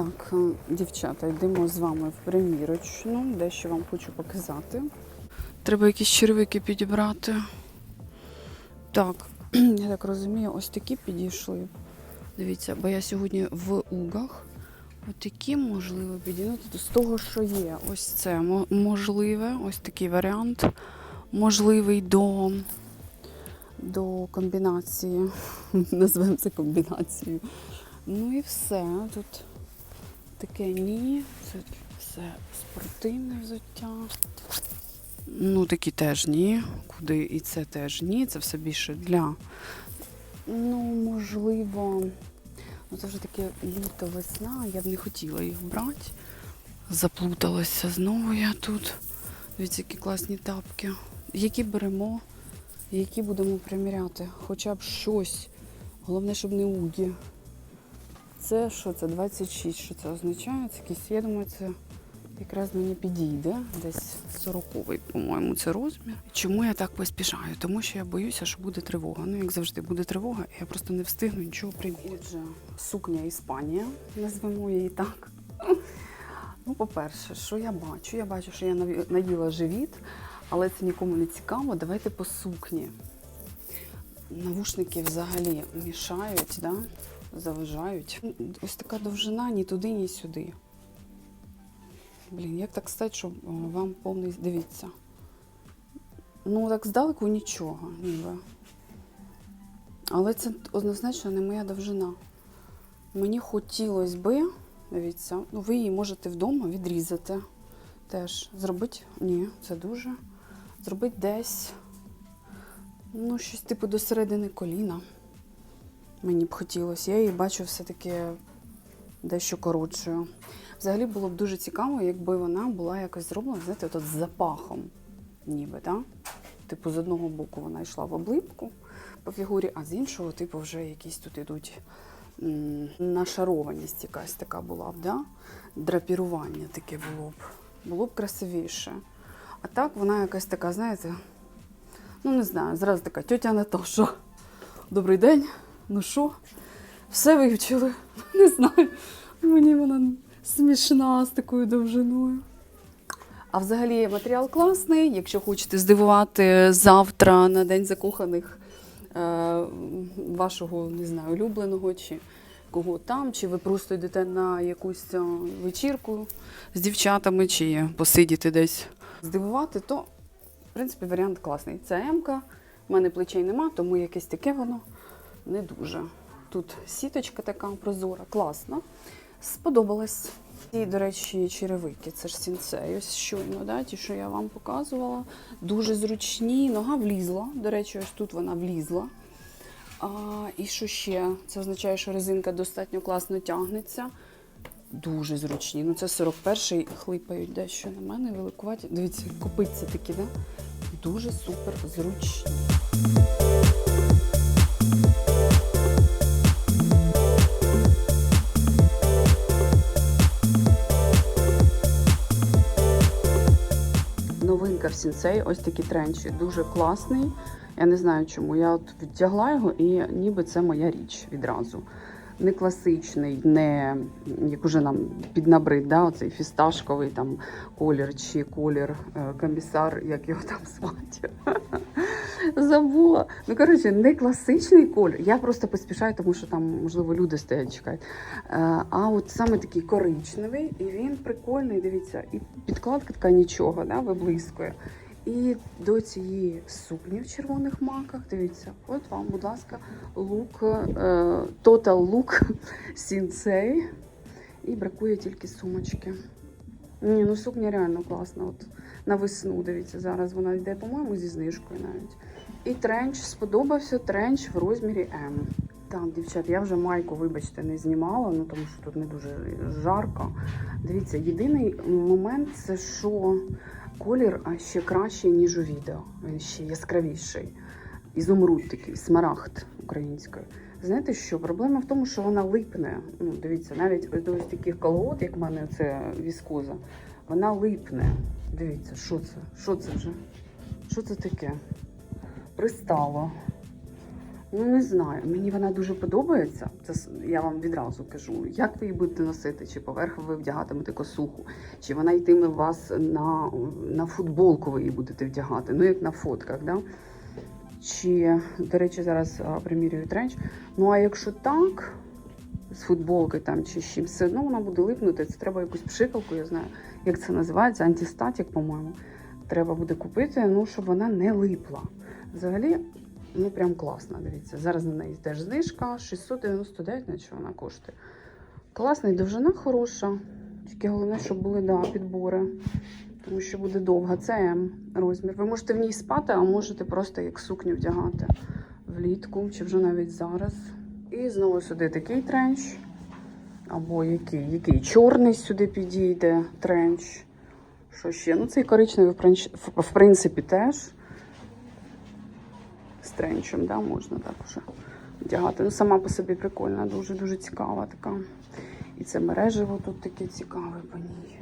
Так, е, дівчата, йдемо з вами в примірочну, дещо вам хочу показати. Треба якісь червики підібрати. Так, я так розумію, ось такі підійшли. Дивіться, бо я сьогодні в угах. Ось такі можливо підігнути з того, що є. Ось це можливе, ось такий варіант. Можливий до, до комбінації. Назвемо це комбінацією. Ну і все. Тут таке ні. Це все спортивне взуття. Ну, такі теж ні. Куди і це теж ні. Це все більше для. Ну, можливо, ну це вже таке літо весна. Я б не хотіла їх брати. Заплуталася знову я тут. Дивіться, які класні тапки. Які беремо, які будемо приміряти. Хоча б щось. Головне, щоб не угі. Це що це? 26. Що це означає? Це якийсь, я думаю, це якраз мені підійде. Десь 40-й, по-моєму, це розмір. Чому я так поспішаю? Тому що я боюся, що буде тривога. Ну, як завжди, буде тривога, я просто не встигну нічого приміряти. Отже, сукня Іспанія, назвемо її так. Ну, по-перше, що я бачу? Я бачу, що я наїла живіт, але це нікому не цікаво. Давайте по сукні. Навушники взагалі мішають, да? Заважають. Ось така довжина ні туди, ні сюди. Блін, як так стати, щоб вам повний. Дивіться. Ну, так здалеку нічого, ніби. Але це однозначно не моя довжина. Мені хотілося би, дивіться, ну ви її можете вдома відрізати. Теж зробити. Ні, це дуже. Зробити десь. Ну, щось типу до середини коліна. Мені б хотілося. Я її бачу все-таки дещо коротшою. Взагалі було б дуже цікаво, якби вона була якось зроблена, знаєте, от з запахом, ніби, так? Типу, з одного боку вона йшла в облипку по фігурі, а з іншого, типу, вже якісь тут ідуть нашарованість якась така була б, да? драпірування таке було б. Було б красивіше. А так вона якась така, знаєте, ну не знаю, зразу така тьотя Наташа. Добрий день. Ну що? Все вивчили? Не знаю. Мені вона смішна з такою довжиною. А взагалі матеріал класний. Якщо хочете здивувати завтра на День закоханих е, вашого, не знаю, улюбленого чи кого там, чи ви просто йдете на якусь е, вечірку з дівчатами, чи посидіти десь здивувати, то, в принципі, варіант класний. Це М-ка, в мене плечей нема, тому якесь таке воно не дуже. Тут сіточка така прозора, класна. Сподобалась. І, до речі, черевики, це ж сінцей, ось щойно, да, ті, що я вам показувала. Дуже зручні, нога влізла. До речі, ось тут вона влізла. А, і що ще? Це означає, що резинка достатньо класно тягнеться. Дуже зручні. Ну, це 41-й хлипають дещо на мене, великуваті. Дивіться, копиться такі, да? Дуже супер зручні. В сінсей ось такі тренчі, дуже класний. Я не знаю чому. Я от вдягла його і ніби це моя річ відразу. Не класичний, не як уже нам піднабрид, да, оцей фісташковий там колір чи колір е, комісар, як його там звати. Забула. Ну, коротше, не класичний колір. Я просто поспішаю, тому що там, можливо, люди стоять чекають. Е, А от саме такий коричневий, і він прикольний, дивіться, і підкладка така нічого, да, виблискує. І до цієї сукні в червоних маках, дивіться, от вам, будь ласка, лук, е, Total Look Сінцей. І бракує тільки сумочки. Ні, ну сукня реально класна. От на весну, дивіться, зараз вона йде, по-моєму, зі знижкою навіть. І тренч сподобався тренч в розмірі М. Так, дівчат, я вже майку, вибачте, не знімала, ну тому що тут не дуже жарко. Дивіться, єдиний момент це що колір ще кращий, ніж у відео. Він ще яскравіший. Ізумруд такий, смарагд українською. Знаєте що? Проблема в тому, що вона липне. Ну, дивіться, навіть до ось таких колгот, як в мене це віскоза, вона липне. Дивіться, що це? Що це вже? Що це таке? Пристало. Ну, не знаю. Мені вона дуже подобається. Це я вам відразу кажу. Як ви її будете носити? Чи поверх ви вдягатимете косуху, чи вона йтиме у вас на, на футболку, ви її будете вдягати, ну як на фотках, да? Чи, до речі, зараз примірюю тренч. Ну а якщо так, з футболки там чи з чим, все одно вона буде липнути. Це треба якусь пшикалку, я знаю, як це називається, антистатік, по-моєму. Треба буде купити, ну, щоб вона не липла. Взагалі, ну прям класно, дивіться. Зараз на неї теж знижка 699, наче вона коштує. Класна і довжина хороша. Тільки головне, щоб були да, підбори. Тому що буде довга. Це М розмір. Ви можете в ній спати, а можете просто як сукню вдягати влітку, чи вже навіть зараз. І знову сюди такий тренч. Або який, який чорний сюди підійде тренч. Що ще? Ну, цей коричневий, в принципі, теж тренчем, да, можна так вже вдягати. Ну, сама по собі прикольна, дуже-дуже цікава така. І це мережево тут таке цікаве по ній.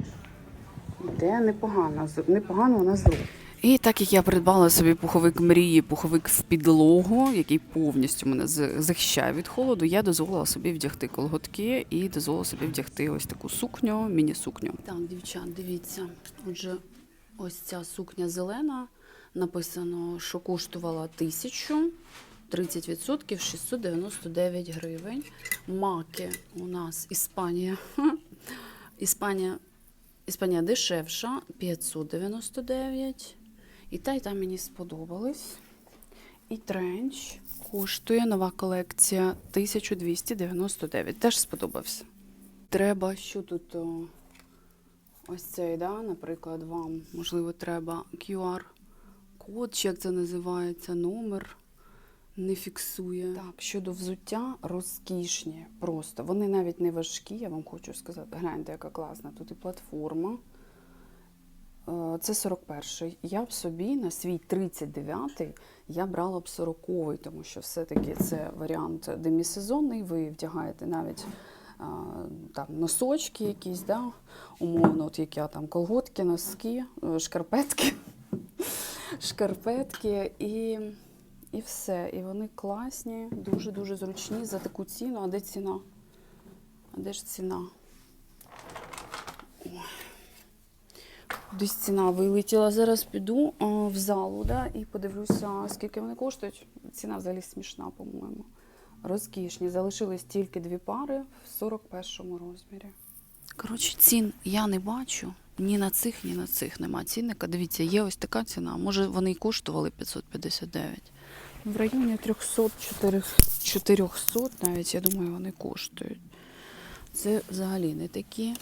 Іде непогано, непогано вона зробить. І так як я придбала собі пуховик мрії, пуховик в підлогу, який повністю мене захищає від холоду, я дозволила собі вдягти колготки і дозволила собі вдягти ось таку сукню, міні-сукню. Так, дівчат, дивіться. Отже, ось ця сукня зелена. Написано, що коштувала тисячу. 30% 699 гривень. Маки у нас Іспанія. Іспанія, Іспанія дешевша 599. І та, і та мені сподобались. І тренч коштує нова колекція 1299. Теж сподобався. Треба, що тут ось цей, да, наприклад, вам, можливо, треба QR-код, чи як це називається, номер не фіксує. Так, щодо взуття, розкішні просто. Вони навіть не важкі, я вам хочу сказати. Гляньте, яка класна. Тут і платформа. Е, Це 41-й. Я б собі на свій 39-й я брала б 40-й, тому що все-таки це варіант демісезонний. Ви вдягаєте навіть а, там носочки якісь, да? умовно, от як я там колготки, носки, е, шкарпетки, шкарпетки і, і все. І вони класні, дуже-дуже зручні за таку ціну. А де ціна? А де ж ціна? Десь ціна вилетіла. Зараз піду а, в залу да, і подивлюся, скільки вони коштують. Ціна взагалі смішна, по-моєму. Розкішні. Залишились тільки дві пари в 41-му розмірі. Коротше, цін я не бачу. Ні на цих, ні на цих нема цінника. Дивіться, є ось така ціна. Може, вони й коштували 559. В районі 300 400 навіть, я думаю, вони коштують. Це взагалі не такі.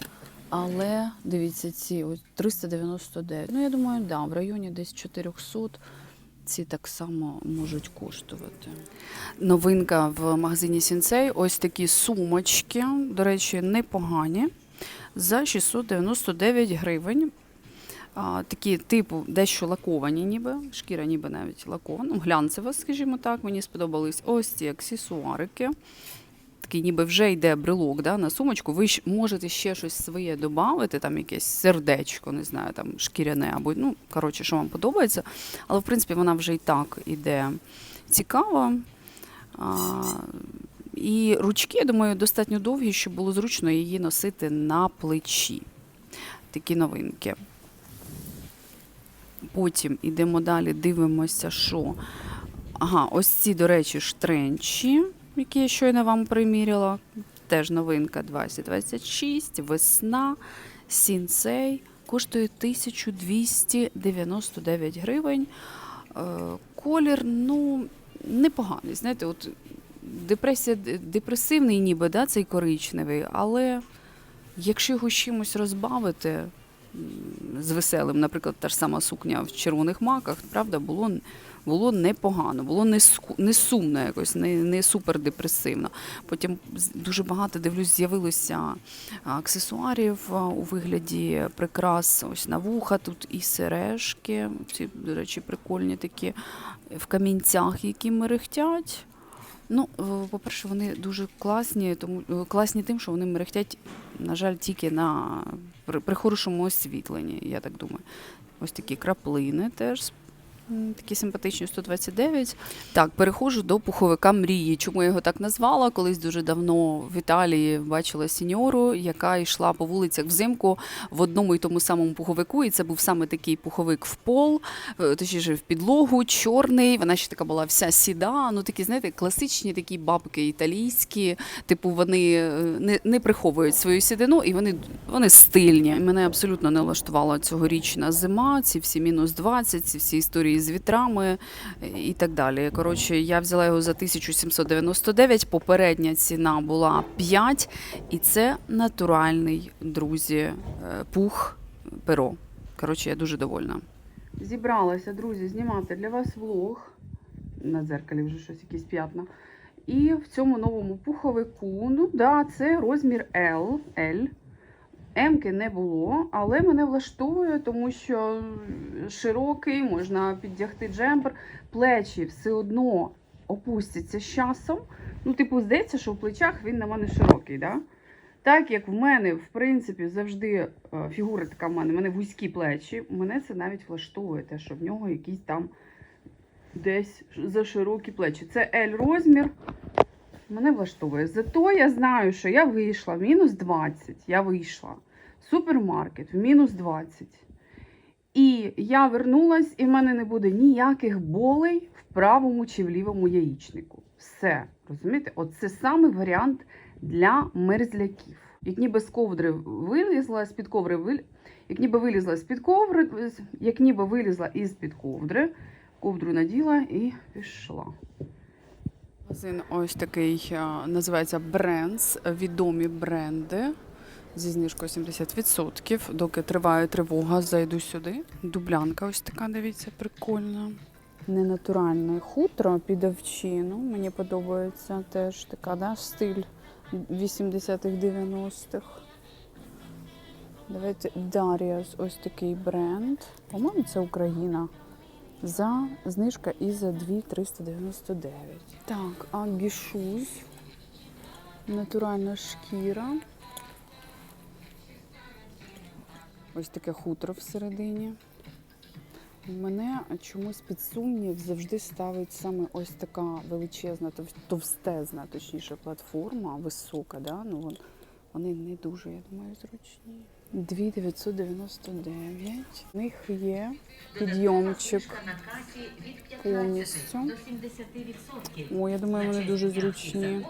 Але дивіться, ці ось 399. Ну, я думаю, да, в районі десь 400 ці так само можуть коштувати. Новинка в магазині Сінцей. Ось такі сумочки, до речі, непогані. За 699 гривень. А, такі типу дещо лаковані, ніби, шкіра ніби навіть лакована, ну, глянцева, скажімо так. Мені сподобались ось ці аксесуарики такий ніби вже йде брелок да, на сумочку, ви ж можете ще щось своє додати, там якесь сердечко, не знаю, там шкіряне або ну, коротше, що вам подобається. Але в принципі вона вже і так іде цікава. І ручки, я думаю, достатньо довгі, щоб було зручно її носити на плечі. Такі новинки. Потім йдемо далі, дивимося, що. Ага, ось ці, до речі, штренчі, які я щойно вам приміряла. Теж новинка 2026, весна, сінцей. Коштує 1299 гривень. Е, Колір, ну, непоганий. Знаєте, от депресія, депресивний ніби, да, цей коричневий, але якщо його чимось розбавити з веселим, наприклад, та ж сама сукня в червоних маках, правда, було, було непогано, було не, не сумно якось, не, не супер. Потім дуже багато дивлюсь, з'явилося аксесуарів у вигляді прикрас ось на вуха, тут і сережки, ці, до речі, прикольні такі в камінцях, які мерехтять. Ну, е, по-перше, вони дуже класні, тому е, класні тим, що вони мерехтять, на жаль, тільки на при, при хорошому освітленні, я так думаю. Ось такі краплини теж Такі симпатичні 129. Так, переходжу до пуховика мрії. Чому я його так назвала? Колись дуже давно в Італії бачила сіньору, яка йшла по вулицях взимку в одному і тому самому пуховику. І це був саме такий пуховик в пол, е, точніше в підлогу, чорний. Вона ще така була вся сіда. Ну такі, знаєте, класичні такі бабки італійські. Типу, вони е, не, не приховують свою сідину і вони, вони стильні. Мене абсолютно не влаштувала цьогорічна зима, ці всі мінус 20, ці всі історії з вітрами і так далі. Коротше, я взяла його за 1799, попередня ціна була 5, і це натуральний, друзі, е, пух перо. Коротше, я дуже довольна. Зібралася, друзі, знімати для вас влог. На дзеркалі вже щось, якісь п'ятна. І в цьому новому пуховику, ну да, це розмір L, L. М-ки не було, але мене влаштовує, тому що широкий, можна піддягти джемпер, плечі все одно опустяться з часом. Ну, типу, здається, що в плечах він на мене широкий. Да? Так як в мене, в принципі, завжди е, фігура така в мене, в мене вузькі плечі, мене це навіть влаштовує, те, що в нього якісь там десь за широкі плечі. Це L розмір. Мене влаштовує. Зато я знаю, що я вийшла в мінус 20. Я вийшла в супермаркет в мінус 20. І я вернулась, і в мене не буде ніяких болей в правому чи в лівому яєчнику. Все. Розумієте? От це саме варіант для мерзляків. Як ніби з ковдри вилізла, з-під ковдри вил... як ніби вилізла з-під ковдри, як ніби вилізла із-під ковдри, ковдру наділа і пішла. Магазин ось такий називається Брендс, відомі бренди. Зі знижкою 70%. Доки триває тривога, зайду сюди. Дублянка ось така, дивіться, прикольна. Ненатуральне хутро під овчину. Мені подобається теж така, да, стиль 80-х, 90-х. Давайте Darius, ось такий бренд. По-моєму, це Україна. За знижка і за 2,399. Так, Shoes. Натуральна шкіра. Ось таке хутро всередині. Мене чомусь під сумнів завжди ставить саме ось така величезна, товстезна, точніше, платформа, висока, да? ну, вони не дуже, я думаю, зручні. 2,999. У них є підйомчик повністю. О, я думаю, вони дуже зручні.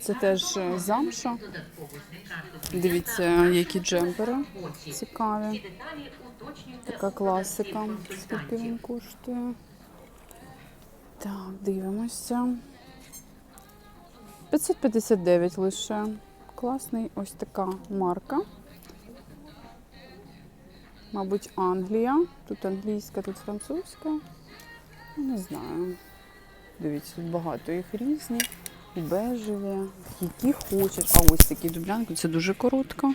Це теж е, замша. Дивіться, які джемпери цікаві. Така класика. Скільки він коштує? Так, дивимося. 559 лише. Класний ось така марка. Мабуть, Англія. Тут англійська, тут французька. Ну, Не знаю. Дивіться, тут багато їх різні. І бежеві, які хочеш. А ось такі дублянки, це дуже коротко.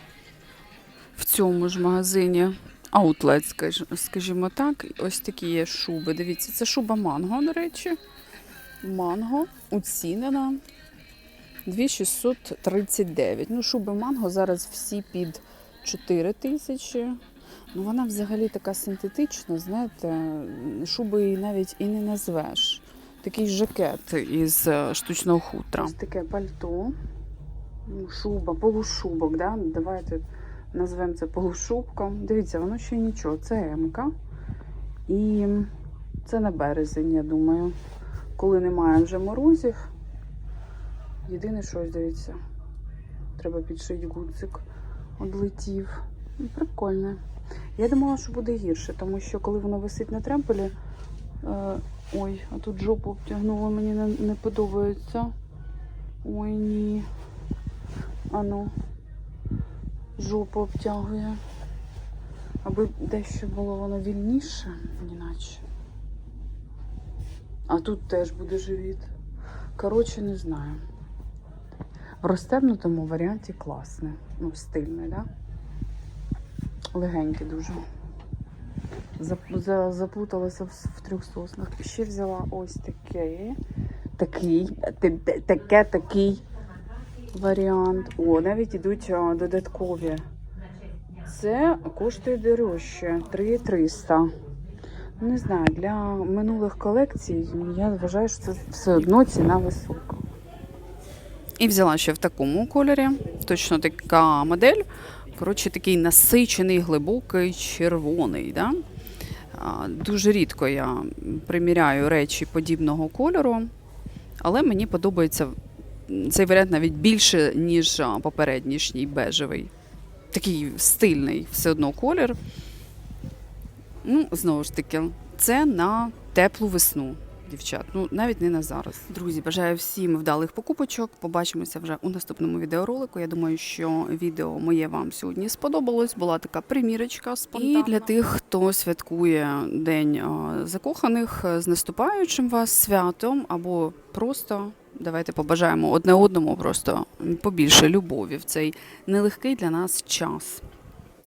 В цьому ж магазині скаж- скажімо так. Ось такі є шуби. Дивіться, це шуба манго, до речі. Манго оцінена 2639. Ну, шуби манго зараз всі під 4 тисячі. Ну, вона взагалі така синтетична, знаєте, шуби її навіть і не назвеш. Такий жакет із е, штучного хутра. Ось таке пальто. Ну, Шуба, полушубок, да? давайте назвемо це полушубком. Дивіться, воно ще нічого. Це М-ка. І це на березень, я думаю. Коли немає вже морозів. Єдине щось, дивіться. Треба підшити гудзик. Одлетів. Ну, Прикольне. Я думала, що буде гірше, тому що коли воно висить на тремпелі. Е, ой, а тут жопу обтягнула, мені не, не подобається. Ой, ні. Ану, жопу обтягує. Аби дещо було воно вільніше, іначе. А тут теж буде живіт. Коротше, не знаю. В розтебнутому варіанті класне. Ну, стильне, да? Легенький дуже. Заплуталася в, трьох соснах. Ще взяла ось таке. Такий, таке, такий варіант. О, навіть ідуть а, додаткові. Це коштує дорожче 3300. Не знаю, для минулих колекцій я вважаю, що це все одно ціна висока. І взяла ще в такому кольорі. Точно така модель. Коротше, такий насичений, глибокий червоний. Да? Дуже рідко я приміряю речі подібного кольору, але мені подобається цей варіант навіть більше, ніж попереднішній бежевий. Такий стильний все одно колір. Ну, знову ж таки, це на теплу весну, дівчат. Ну, навіть не на зараз. Друзі, бажаю всім вдалих покупочок. Побачимося вже у наступному відеоролику. Я думаю, що відео моє вам сьогодні сподобалось. Була така примірочка спонтанна. І для тих, хто святкує День закоханих з наступаючим вас святом або просто. Давайте побажаємо одне одному просто побільше любові в цей нелегкий для нас час.